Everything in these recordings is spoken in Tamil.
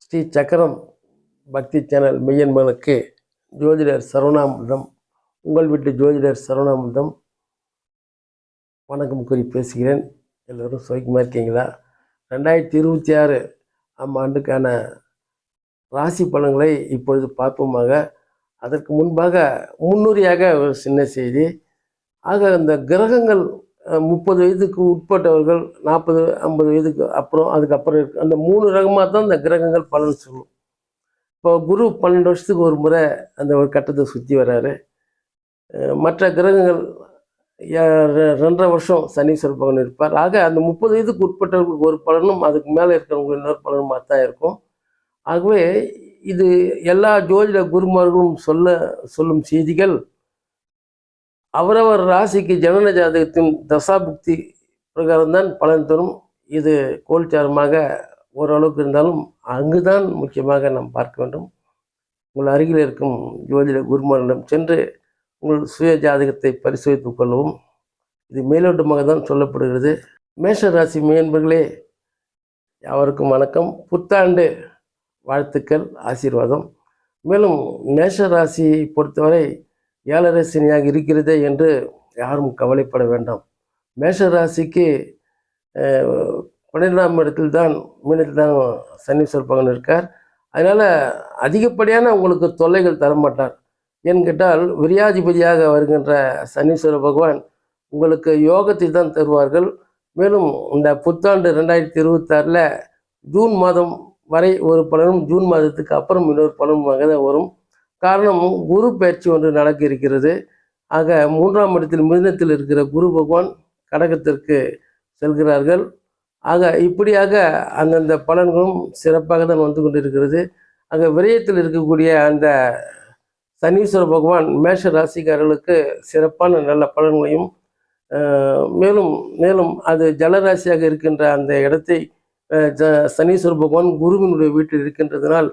ஸ்ரீ சக்கரம் பக்தி சேனல் மெய்யன்பர்களுக்கு ஜோதிடர் சரவணாமிர்தம் உங்கள் வீட்டு ஜோதிடர் சரவணாமிர்தம். வணக்கம் கூறி பேசுகிறேன். எல்லோரும் சுவைக்குமா இருக்கீங்களா? ரெண்டாயிரத்தி இருபத்தி ஆறு ஆம் ஆண்டுக்கான ராசி பலன்களை இப்பொழுது பார்ப்போமாக. அதற்கு முன்பாக முன்னுரையாக ஒரு சின்ன செய்தி. ஆக இந்த கிரகங்கள் முப்பது வயதுக்கு உட்பட்டவர்கள் நாற்பது ஐம்பது வயதுக்கு அப்புறம் அதுக்கப்புறம் இருக்குது அந்த மூணு ரகமாக தான் இந்த கிரகங்கள் பலன் சொல்லும். இப்போ குரு பன்னெண்டு வருஷத்துக்கு ஒரு முறை அந்த ஒரு கட்டத்தை சுற்றி வர்றாரு. மற்ற கிரகங்கள் ரெண்டரை வருஷம் சனீஸ்வர பகவான் இருப்பார். ஆக அந்த முப்பது வயதுக்கு உட்பட்டவர்களுக்கு ஒரு பலனும் அதுக்கு மேலே இருக்கிறவங்களுக்கு இன்னொரு பலனுமாக தான் இருக்கும். ஆகவே இது எல்லா ஜோதிட குருமார்களும் சொல்ல சொல்லும் செய்திகள் அவரவர் ராசிக்கு ஜனன ஜாதகத்தின் தசாபுக்தி பிரகாரம்தான் பலன் தரும். இது கோல்சாரமாக ஓரளவுக்கு இருந்தாலும் அங்குதான் முக்கியமாக நாம் பார்க்க வேண்டும். உங்கள் அருகில் இருக்கும் ஜோதிட குருமாரிடம் சென்று உங்கள் சுய ஜாதகத்தை பரிசோதித்துக் கொள்ளவும். இது மேலோட்டமாக தான் சொல்லப்படுகிறது. மேஷ ராசி மேன்பர்களே யாவருக்கும் வணக்கம். புத்தாண்டு வாழ்த்துக்கள் ஆசீர்வாதம். மேலும் மேஷ ராசியை பொறுத்தவரை ஏழரை சனியாக இருக்கிறதே என்று யாரும் கவலைப்பட வேண்டாம். மேஷ ராசிக்கு பன்னிரெண்டாம் இடத்தில் தான் மீனத்தில் தான் சனீஸ்வர பகவான் இருக்கார். அதனால் அதிகப்படியான உங்களுக்கு தொல்லைகள் தரமாட்டார். ஏன் கேட்டால் விரியாதிபதியாக வருகின்ற சனீஸ்வர பகவான் உங்களுக்கு யோகத்தை தான் தருவார்கள். மேலும் இந்த புத்தாண்டு ரெண்டாயிரத்தி இருபத்தாறில் ஜூன் மாதம் வரை ஒரு பலனும் ஜூன் மாதத்துக்கு அப்புறம் இன்னொரு பலனுமாக தான் வரும். காரணம் குரு பயிற்சி ஒன்று நடக்க இருக்கிறது. ஆக மூன்றாம் இடத்தில் மிதுனத்தில் இருக்கிற குரு பகவான் கடகத்திற்கு செல்கிறார்கள். ஆக இப்படியாக அந்தந்த பலன்களும் சிறப்பாக தான் வந்து கொண்டிருக்கிறது. அங்கே விரயத்தில் இருக்கக்கூடிய அந்த சனீஸ்வர பகவான் மேஷ ராசிக்காரர்களுக்கு சிறப்பான நல்ல பலன்களையும் மேலும் மேலும் அது ஜலராசியாக இருக்கின்ற அந்த இடத்தை ஜ சனீஸ்வர பகவான் குருவினுடைய வீட்டில் இருக்கின்றதனால்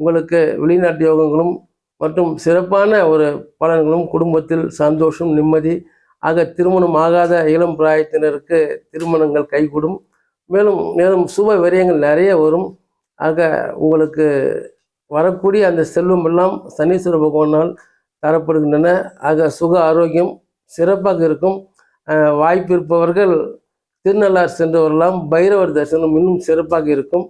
உங்களுக்கு வெளிநாட்டு யோகங்களும் மற்றும் சிறப்பான ஒரு பலன்களும் குடும்பத்தில் சந்தோஷம் நிம்மதி ஆக திருமணம் ஆகாத இளம் பிராயத்தினருக்கு திருமணங்கள் கைகூடும். மேலும் மேலும் சுப விரயங்கள் நிறைய வரும். ஆக உங்களுக்கு வரக்கூடிய அந்த செல்வம் எல்லாம் சனீஸ்வர பகவானால் தரப்படுகின்றன. ஆக சுக ஆரோக்கியம் சிறப்பாக இருக்கும். வாய்ப்பு இருப்பவர்கள் திருநள்ளார் சென்று வரலாம் பைரவர் தரிசனம் இன்னும் சிறப்பாக இருக்கும்.